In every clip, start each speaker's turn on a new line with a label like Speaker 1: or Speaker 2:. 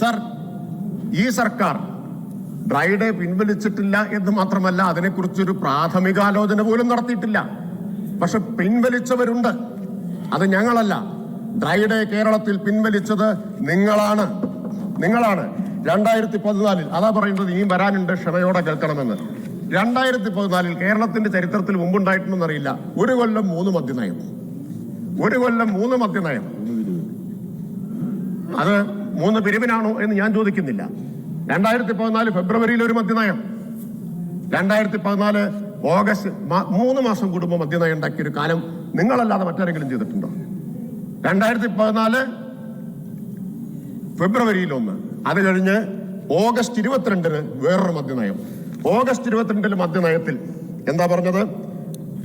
Speaker 1: Sir ഈ സർക്കാർ dry day പിൻവലിച്ചിട്ടില്ല എന്ന് മാത്രമല്ല അതിനെക്കുറിച്ചൊരു പ്രാഥമികാലോചന പോലും നടത്തിയിട്ടില്ല. പക്ഷെ പിൻവലിച്ചവരുണ്ട്. അത് ഞങ്ങളല്ല. ഡ്രൈഡേ കേരളത്തിൽ പിൻവലിച്ചത് നിങ്ങളാണ്. നിങ്ങളാണ്. രണ്ടായിരത്തി പതിനാലിൽ അതാ പറയുന്നത് ഇനിയും വരാനുണ്ട് ക്ഷമയോടെ കേൾക്കണമെന്ന്. രണ്ടായിരത്തി പതിനാലിൽ കേരളത്തിന്റെ ചരിത്രത്തിൽ മുമ്പുണ്ടായിട്ടുണ്ടെന്നറിയില്ല. ഒരു കൊല്ലം മൂന്ന് മദ്യനയം. ഒരു കൊല്ലം മൂന്ന് മദ്യനയം. അത് മൂന്ന് പിരിവിനാണോ എന്ന് ഞാൻ ചോദിക്കുന്നില്ല. രണ്ടായിരത്തി പതിനാല് ഫെബ്രുവരിയിൽ ഒരു മദ്യനയം. രണ്ടായിരത്തി പതിനാല് ഓഗസ്റ്റ് മൂന്ന് മാസം കൂടുമ്പോൾ മദ്യനയം ഉണ്ടാക്കിയ ഒരു കാലം നിങ്ങളല്ലാതെ മറ്റാരെങ്കിലും ചെയ്തിട്ടുണ്ടോ? രണ്ടായിരത്തി പതിനാല് ഫെബ്രുവരിയിൽ ഒന്ന് അത് കഴിഞ്ഞ് ഓഗസ്റ്റ് ഇരുപത്തിരണ്ടിന് വേറൊരു മദ്യനയം. ഓഗസ്റ്റ് ഇരുപത്തിരണ്ടിലെ മദ്യനയത്തിൽ എന്താ പറഞ്ഞത്?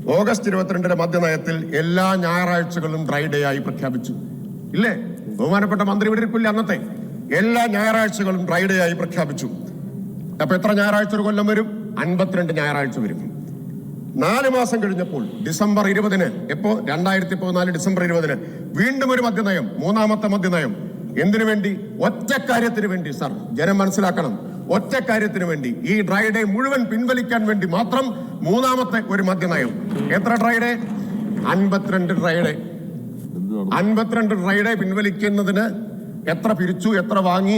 Speaker 1: ഓഗസ്റ്റ് ഇരുപത്തിരണ്ടിലെ മദ്യനയത്തിൽ എല്ലാ ഞായറാഴ്ചകളും ഡ്രൈ ഡേ ആയി പ്രഖ്യാപിച്ചു. ഇല്ലേ? ബഹുമാനപ്പെട്ട മന്ത്രി ഇവിടെ ഇരിക്കില്ല അന്നത്തെ. എല്ലാ ഞായറാഴ്ചകളും ഡ്രൈഡേ ആയി പ്രഖ്യാപിച്ചു. അപ്പൊ എത്ര ഞായറാഴ്ച ഒരു കൊല്ലം വരും? അൻപത്തിരണ്ട് ഞായറാഴ്ച വരും. നാല് മാസം കഴിഞ്ഞപ്പോൾ ഡിസംബർ ഇരുപതിന് എപ്പോ? രണ്ടായിരത്തി പതിനാല് ഡിസംബർ ഇരുപതിന് വീണ്ടും ഒരു മദ്യനയം മൂന്നാമത്തെ മദ്യനയം. എന്തിനു വേണ്ടി? ഒറ്റക്കാര്യത്തിന് വേണ്ടി സാർ. ജനം മനസ്സിലാക്കണം. ഒറ്റക്കാര്യത്തിന് വേണ്ടി. ഈ ഡ്രൈ ഡേ മുഴുവൻ പിൻവലിക്കാൻ വേണ്ടി മാത്രം മൂന്നാമത്തെ ഒരു മദ്യനയം. എത്ര ഡ്രൈ ഡേ? അൻപത്തിരണ്ട് ഡ്രൈ ഡേ. അൻപത്തിരണ്ട് ഡ്രൈ ഡേ പിൻവലിക്കുന്നതിന് എത്ര പിരിച്ചു എത്ര വാങ്ങി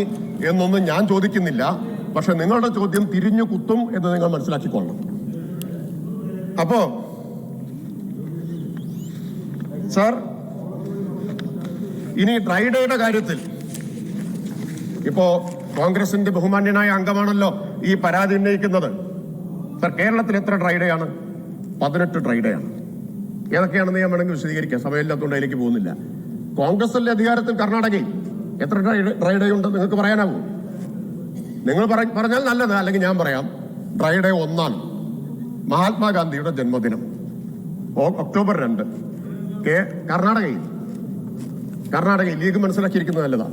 Speaker 1: എന്നൊന്നും ഞാൻ ചോദിക്കുന്നില്ല. പക്ഷെ നിങ്ങളുടെ ചോദ്യം തിരിഞ്ഞു കുത്തും എന്ന് നിങ്ങൾ മനസ്സിലാക്കിക്കൊള്ളണം. അപ്പോ സാർ ഇനി ഡ്രൈഡേയുടെ കാര്യത്തിൽ ഇപ്പോ കോൺഗ്രസിന്റെ ബഹുമാന്യനായ അംഗമാണല്ലോ ഈ പരാതി ഉന്നയിക്കുന്നത്. സർ കേരളത്തിൽ എത്ര ഡ്രൈഡേ ആണ് പതിനെട്ട് ഡ്രൈഡേ ആണ് ഏതൊക്കെയാണെന്ന് ഞാൻ വേണമെങ്കിൽ വിശദീകരിക്കാം. സമയമില്ലാത്തതുകൊണ്ട് അതിലേക്ക് പോകുന്നില്ല. കോൺഗ്രസിന്റെ അധികാരത്തിൽ കർണാടകയിൽ എത്ര ഡ്രൈ ഡേ ഉണ്ട് നിങ്ങൾക്ക് പറയാനാവൂ? നിങ്ങൾ പറഞ്ഞാൽ നല്ലത് അല്ലെങ്കിൽ ഞാൻ പറയാം. ഡ്രൈ ഡേ ഒന്നാണ് മഹാത്മാഗാന്ധിയുടെ ജന്മദിനം. ഒക്ടോബർ രണ്ട്. കേ കർണാടകയിൽ. കർണാടകയിൽ ലീഗ് മനസ്സിലാക്കിയിരിക്കുന്നത് നല്ലതാ.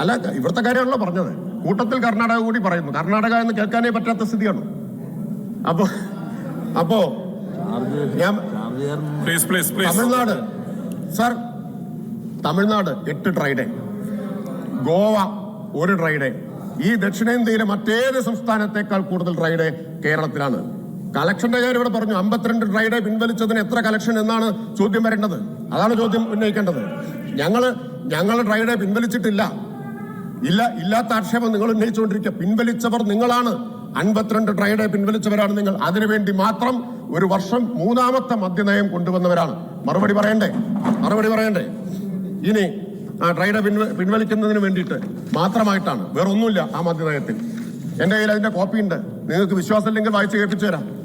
Speaker 1: അല്ല ഇവിടുത്തെ കാര്യമാണല്ലോ പറഞ്ഞത്. കൂട്ടത്തിൽ കർണാടക കൂടി പറയുന്നു. കർണാടക എന്ന് കേൾക്കാനേ പറ്റാത്ത സ്ഥിതിയാണ്? അപ്പോ അപ്പോ ഞാൻ
Speaker 2: please please please
Speaker 1: Tamil Nadu. Sir Tamil Nadu എട്ട് ഡ്രൈഡേ ഗോവ ഒരു ഡ്രൈഡേ ഈ ദക്ഷിണേന്ത്യയിലെ മറ്റേത് സംസ്ഥാനത്തേക്കാൾ കൂടുതൽ ഡ്രൈഡേ കേരളത്തിലാണ്. കളക്ഷന്റെ കാര്യം ഇവിടെ പറഞ്ഞു അമ്പത്തിരണ്ട് ഡ്രൈഡേ പിൻവലിച്ചതിന് എത്ര കളക്ഷൻ എന്നാണ് ചോദ്യം വരേണ്ടത്. അതാണ് ചോദ്യം ഉന്നയിക്കേണ്ടത്. ഞങ്ങൾ ഞങ്ങൾ ഡ്രൈഡേ പിൻവലിച്ചിട്ടില്ല. ഇല്ല ഇല്ലാത്ത ആക്ഷേപം നിങ്ങൾ ഉന്നയിച്ചുകൊണ്ടിരിക്കുക. പിൻവലിച്ചവർ നിങ്ങളാണ്. അൻപത്തിരണ്ട് ഡ്രൈഡേ പിൻവലിച്ചവരാണ് നിങ്ങൾ. അതിനുവേണ്ടി മാത്രം ഒരു വർഷം മൂന്നാമത്തെ മദ്യനയം കൊണ്ടുവന്നവരാണ്. മറുപടി പറയണ്ടേ? മറുപടി പറയണ്ടേ? ഇനി ആ ഡ്രൈഡേ പിൻവ പിൻവലിക്കുന്നതിന് വേണ്ടിയിട്ട് മാത്രമായിട്ടാണ്. വേറെ ഒന്നുമില്ല ആ മദ്യനയത്തിൽ. എന്റെ കയ്യിൽ അതിന്റെ കോപ്പി ഉണ്ട് നിങ്ങൾക്ക് വിശ്വാസമില്ലെങ്കിൽ വായിച്ച് കേൾപ്പിച്ചു തരാം